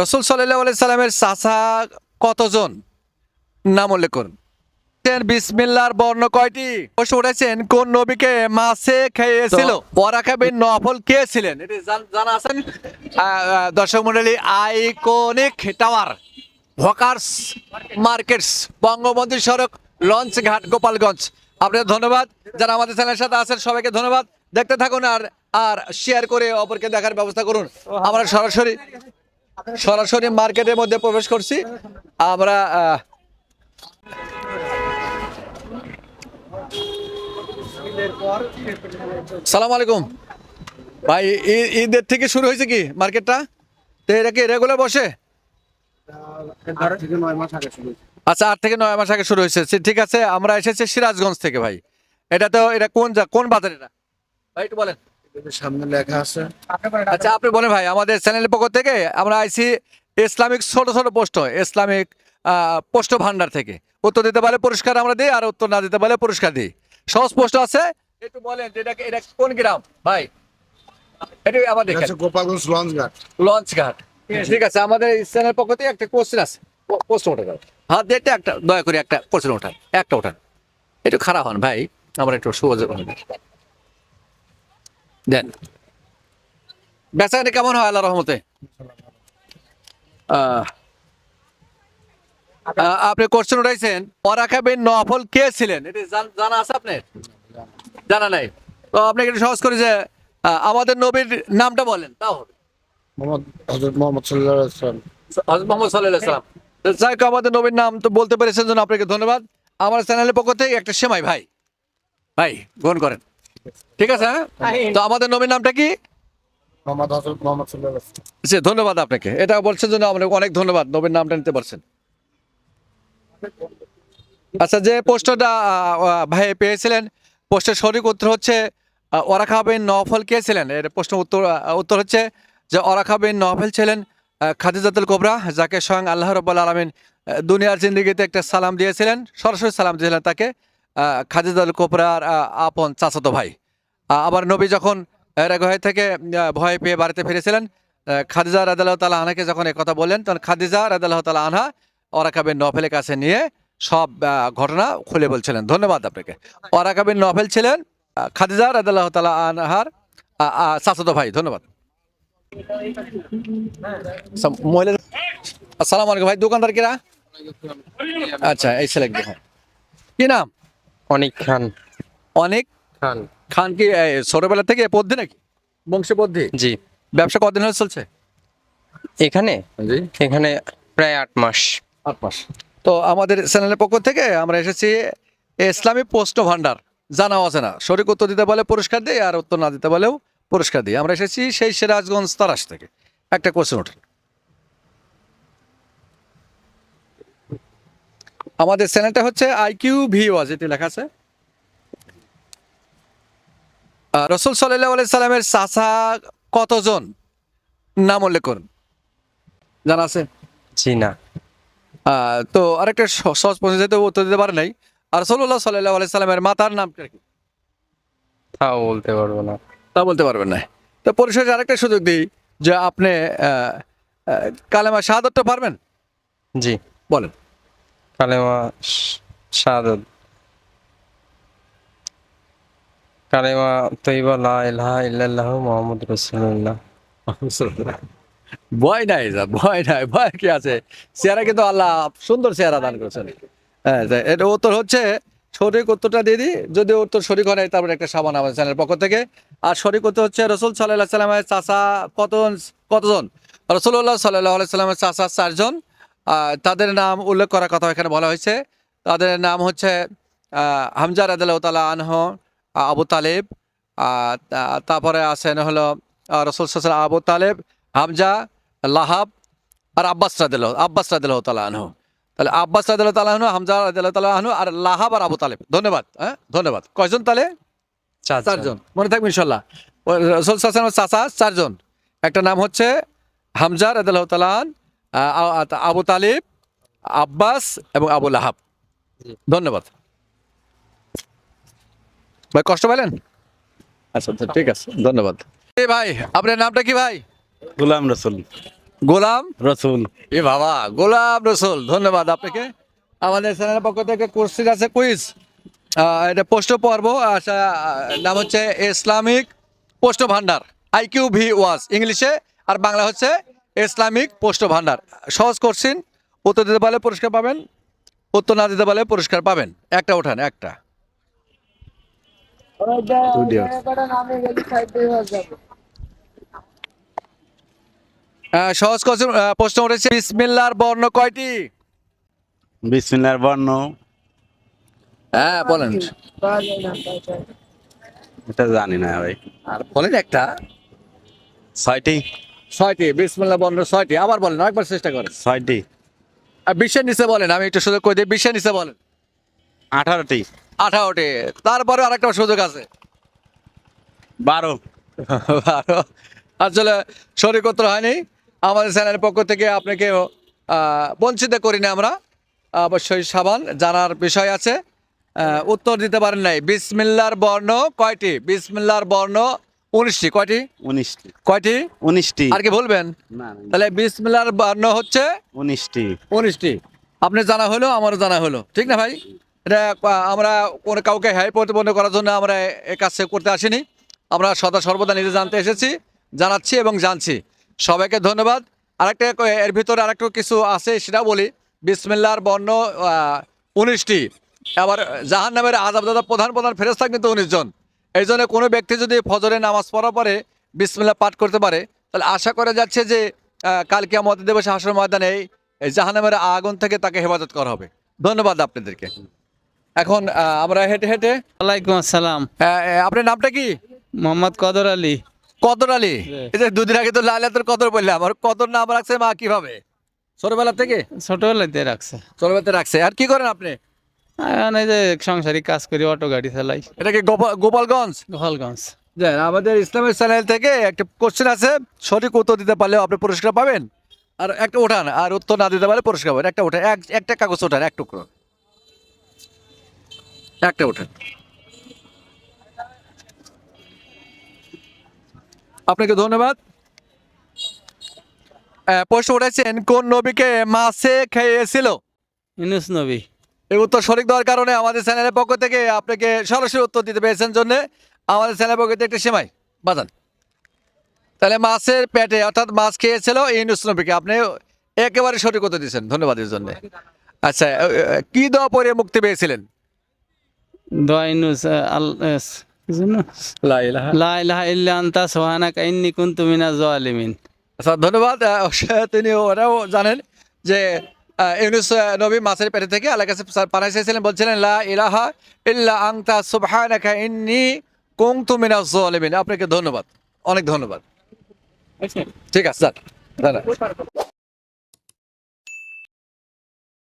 রসুল সাল্লাহ সাল্লামের চাচা কতজন? নাম উল্লেখ করুন। বিসমিল্লার বর্ণ কয়টি? প্রশ্ন উঠেছেন কোন নবীকে মাছে খেয়েছিল? ওয়ারাকা বিন নফল কে ছিলেন? এটি জানা আছেন দর্শক মন্ডলী iconic tower hawkers markets Bangabandhu সড়ক লঞ্চ ঘাট গোপালগঞ্জ। আপনাদের ধন্যবাদ। যারা আমাদের চ্যানেলের সাথে আছেন সবাইকে ধন্যবাদ। দেখতে থাকুন আর আর শেয়ার করে অপরকে দেখার ব্যবস্থা করুন। আমরা সরাসরি সরাসরি মার্কেটের মধ্যে প্রবেশ করছি। আমরা সালাম আলাইকুম। ভাই ঈদের থেকে শুরু হয়েছে কি মার্কেটটা? তো এটা কি রেগুলার বসে। আচ্ছা আট থেকে নয় মাস আগে শুরু হয়েছে। ঠিক আছে, আমরা এসেছি সিরাজগঞ্জ থেকে ভাই। এটা তো, এটা কোন কোন বাজার এটা? ভাই, একটু বলেন। সামনে লেখা আছে। আচ্ছা আপনি বলেন ভাই আমাদের চ্যানেলের পক্ষ থেকে আমরা আইছি ইসলামিক ছোট ছোট পোস্ট ইসলামিক পোস্ট ভান্ডার থেকে। উত্তর দিতে পারলে পুরস্কার আমরা দিই আর উত্তর না দিতে পারলে পুরস্কার দিই। সহজ পোস্ট আছে? একটু বলেন যে এটা এটা কোন গ্রাম? ভাই এটা হচ্ছে গোপালগঞ্জ লঞ্চ ঘাট। লঞ্চ ঘাট। ঠিক আছে আমাদের এই চ্যানেল পক্ষ থেকে একটা কোশ্চেন আছে। ওঠা হাত দিয়ে একটা দয়া করে একটা কোশ্চেন ওঠান। একটা ওঠান। একটু খারাপ হন ভাই আমার একটু সহজ দেন। বেচাকানি কেমন হয় আল্লাহ রহমতে? আপনি কোশ্চেন উঠাইছেন পরাকা বিন নফল কে ছিলেন? এটি জানা আছে আপনার? জানা নাই। তো আপনাকে একটু সহজ করে যে আমাদের নবীর নামটা বলেন তাও হবে। মোহাম্মদ সাল্লাম যাই আমাদের নবীর নাম তো বলতে পেরেছেন জন্য আপনাকে ধন্যবাদ। আমার চ্যানেলের পক্ষ থেকে একটা সেমাই ভাই। ভাই গ্রহণ করেন। ঠিক আছে হ্যাঁ? তো আমাদের নবীর নামটা কি? জি ধন্যবাদ আপনাকে। এটা বলছেন জন্য আপনাকে অনেক ধন্যবাদ নবীর নামটা নিতে পারছেন আচ্ছা যে পোস্টটা ভাই পেয়েছিলেন পোস্টের সঠিক উত্তর হচ্ছে ওরাখা বিন নফল কে ছিলেন? এর প্রশ্ন উত্তর উত্তর হচ্ছে যে ওরাখা বিন নফল ছিলেন খাদিজাতুল কোবরা যাকে স্বয়ং আল্লাহ রব্বাল আলমিন দুনিয়ার জিন্দগিতে একটা সালাম দিয়েছিলেন সরাসরি সালাম দিয়েছিলেন তাকে আহ, খাদিজাতুল কোবরার আপন চাচাতো ভাই। আবার নবী যখন রেগহাই থেকে ভয় পেয়ে বাড়িতে ফিরেছিলেন খাদিজা রাদাল্লাহ তালা আনহাকে যখন কথা বললেন তখন খাদিজা রাদাল্লাহ তালা আনহা ওরাকাবিন নফেলের কাছে নিয়ে সব ঘটনা খুলে বলছিলেন। ধন্যবাদ আপনাকে। ওরাকাবিন নফেল ছিলেন খাদিজা রাদাল্লাহ তালা আনহার চাচাতো ভাই। ধন্যবাদ। আচ্ছা, মহিলা আসসালামু আলাইকুম ভাই দোকানদার কিরা? আচ্ছা এই ছেলে কি নাম? অনিক খান। অনেক খান। খান কি ছোটবেলা থেকে পদ্ধতি নাকি? বংশী পদ্ধতি জি। ব্যবসা কতদিন হয়ে চলছে? এখানে? জি। এখানে প্রায় আট মাস। আট মাস। তো আমাদের চ্যানেলের পক্ষ থেকে আমরা এসেছি ইসলামী পোস্ট ভান্ডার জানা আছে না সঠিক উত্তর দিতে বলে পুরস্কার দিই আর উত্তর না দিতে বলেও পুরস্কার দিই। আমরা এসেছি সেই সিরাজগঞ্জ তারাস থেকে। একটা কোশ্চেন ওঠে। আমাদের চ্যানেলটা হচ্ছে আইকিউ ভিওয়াজ এটি লেখা আছে। রসুল সাল্লাহ সাল্লামের চাচা কতজন? নাম উল্লেখ করুন। জানা আছে? জি না। তো আরেকটা সহজ প্রশ্ন যেহেতু উত্তর দিতে পারে নাই। আর সল্লাহ সাল্লাহ সাল্লামের মাতার নামটা কি? তাও বলতে পারব না। তা বলতে পারবেন না। তো পরিশেষে আরেকটা সুযোগ দিই যে আপনি কালেমা শাহাদতটা পারবেন? জি। বলেন। কালেমা শাহাদত। কালেমা তৈবা লা ইলাহা ইল্লাল্লাহু মুহাম্মদ রাসূলুল্লাহ। ভয় নাই যা, ভয় নাই, ভয় কি আছে? চেহারা কিন্তু আল্লাহ সুন্দর চেহারা দান করেছেন। হ্যাঁ এটা উত্তর হচ্ছে, সঠিক উত্তরটা দিয়ে দিই। যদি উত্তর সঠিক হয় তারপরে একটা সাবান আমাদের চ্যানেলের পক্ষ থেকে। আর সঠিক উত্তর হচ্ছে, রসুল সাল্লাহ সাল্লামের চাচা কতজন কতজন? রসুল্লাহ সাল্লাহ সাল্লামের চাচা চারজন। তাদের নাম উল্লেখ করার কথা এখানে বলা হয়েছে। তাদের নাম হচ্ছে হামজা রাদিল্লাহ তালা আনহ আবু তালেব তারপরে আছেন হলো রসুল সাল্লাম আবু তালেব হামজা লাহাব আর আব্বাস রাদিল্লাহ আব্বাস রাদিল্লাহ তালা আনহু। তাহলে আব্বাস রাদিল্লাহ তালা আনহু হামজা রাদিল্লাহ তালা আনহু আর লাহাব আর আবু তালেব। ধন্যবাদ হ্যাঁ? ধন্যবাদ। কয়জন তাহলে? চারজন। মনে থাকবে ইনশাল্লাহ রসুল সাল্লামের চাচা চারজন। একটা নাম হচ্ছে হামজা রাদিল্লাহ তালা আন, আবু তালিব আব্বাস এবং আবু লাহাব। ধন্যবাদ। ভাই কষ্ট পেলেন আচ্ছা আচ্ছা ঠিক আছে ধন্যবাদ। এই ভাই আপনার নামটা কি ভাই? গোলাম রসুল। গোলাম? রসুল। এ বাবা গোলাম রসুল ধন্যবাদ আপনাকে। আমাদের চ্যানেলের পক্ষ থেকে কোর্সিস আছে কুইজ এটা পোস্ট পর্ব আচ্ছা নাম হচ্ছে ইসলামিক পোস্ট ভান্ডার আইকিউ ভি ওয়াস ইংলিশে আর বাংলা হচ্ছে ইসলামিক পোস্ট ভান্ডার সহজ কোশ্চিন উত্তর দিতে পারলে পুরস্কার পাবেন উত্তর না দিতে পারলে পুরস্কার পাবেন। একটা ওঠান একটা। সহজ প্রশ্ন উঠেছে বিসমিল্লার বর্ণ কয়টি? বিসমিল্লার বর্ণ? হ্যাঁ বলেন। এটা জানি না ভাই। আর বলেন একটা। ছয়টি। ছয়টি বিসমিল্লাহ বর্ণ ছয়টি। আবার বলেন একবার চেষ্টা করেন। ছয়টি। আর বিশ্বের নিচে বলেন আমি একটু সুযোগ করে দিই বিশ্বের নিচে বলেন। আঠারোটি। আঠারোটি তারপরে আরেকটা সুযোগ আছে। বারো। বারো। আসলে শরীরকত্র হয়নি। আমাদের চ্যানেলের পক্ষ থেকে আপনাকে বঞ্চিত করি না আমরা। অবশ্যই সাবান জানার বিষয় আছে। উত্তর দিতে পারেন নাই। বিসমিল্লার বর্ণ কয়টি? বিসমিল্লার বর্ণ উনিশটি। কয়টি? উনিশটি। কয়টি? উনিশটি। আর কি বলবেন? তাহলে বিসমিল্লার বর্ণ হচ্ছে উনিশটি। উনিশটি। আপনি জানা হলো আমারও জানা হলো। ঠিক না ভাই? এটা আমরা কোনো কাউকে হ্যায় প্রতিপন্ন করার জন্য আমরা এ কাজ করতে আসিনি। আমরা সদা সর্বদা নিজে জানতে এসেছি, জানাচ্ছি এবং জানছি। সবাইকে ধন্যবাদ। আরেকটা এর ভিতরে আরেকটা কিছু আছে সেটা বলি। বিসমিল্লার বর্ণ উনিশটি। আবার জাহান নামের আজাবদাদা প্রধান প্রধান ফেরেস্তা কিন্তু উনিশ জন। এই জন্য কোনো ব্যক্তি যদি ফজরে নামাজ পড়ার পরে বিসমিল্লা পাঠ করতে পারে, তাহলে আশা করা যাচ্ছে যে কালকে আমাদের দেবসে হাসর ময়দানে এই জাহান্নামের আগুন থেকে তাকে হেফাজত করা হবে। ধন্যবাদ আপনাদেরকে। এখন আমরা হেঁটে হেঁটে ওয়ালাইকুম আসসালাম। আপনার নামটা কি? মোহাম্মদ কদর আলী। কদর আলী? এই যে দুদিন আগে তো লাইলাতুর কদর বললাম আর কদর নাম রাখছে মা কীভাবে? ছোটবেলা থেকে? ছোটবেলাতে রাখছে। ছোটবেলাতে রাখছে। আর কি করেন আপনি? এই যে সাংসারিক কাজ করি অটো গাড়ি চালাই। এটা কি গোপা- গোপালগঞ্জ? গোপালগঞ্জ। যে আমাদের ইসলামের চ্যানেল থেকে একটা কোশ্চেন আছে সঠিক উত্তর দিতে পারলেও আপনি পুরস্কার পাবেন। আর একটা ওঠান আর উত্তর না দিতে পারলে পুরস্কার পাবেন। একটা ওঠান এক একটা কাগজ ওঠান এক টুকরো। একটা ওঠান। আপনাকে ধন্যবাদ। প্রশ্ন উঠেছেন কোন নবীকে মাছে খেয়েছিল? ইনুস নবী। এই উত্তর সঠিক দেওয়ার কারণে আমাদের চ্যানেলের পক্ষ থেকে আপনাকে সরাসরি উত্তর দিতে পেরেছেন জন্য আমাদের চ্যানেলের পক্ষ থেকে একটা সেমাই। বাজান। তাহলে মাছের পেটে অর্থাৎ মাছ খেয়েছিল ইউনুস নবীকে। আপনি একেবারে সঠিক উত্তর দিয়েছেন। ধন্যবাদ এর জন্য। আচ্ছা কি দেওয়া পরে মুক্তি পেয়েছিলেন? দোয়া ইনুস আচ্ছা ধন্যবাদ তিনি ওরাও জানেন যে ইউনুস নবী মাছের পেটে থেকে আল্লাহ কাছে পানা চেয়েছিলেন বলছিলেন লা ইলাহা ইল্লা সুবহানাকা ইন্নী কুনতু মিনাজ জালিমিন। আপনাকে ধন্যবাদ অনেক ধন্যবাদ। ঠিক আছে স্যার